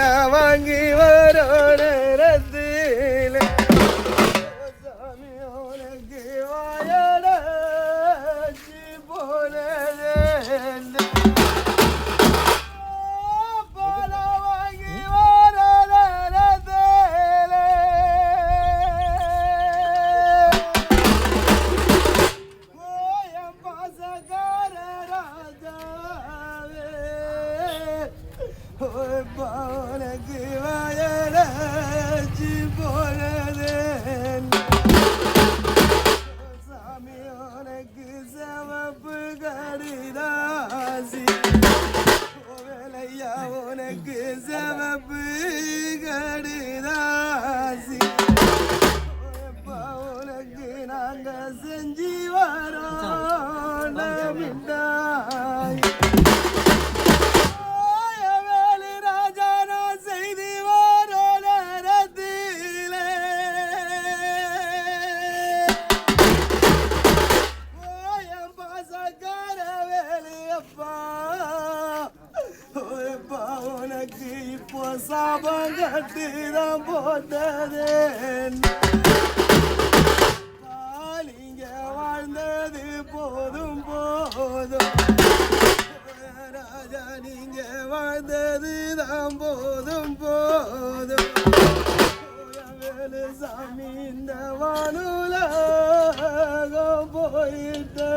வாங்கி வரோட ஓய் பாவனக்கு வயலாச்சி போனதே சாமி உனக்கு சிவப்பு கடிதாசி. வேலையா உனக்கு சிவப்பு கடிதாசி. உனக்கு நாங்க செஞ்சு வரோம். மிட்டாய் சாபம் கட்டுதான் போட்டதே நீங்க வாழ்ந்தது போதும் போதும். ராஜா நீங்க வாழ்ந்தது தான் போதும் போதும். சாமி இந்த வானுலகம் போயிட்டு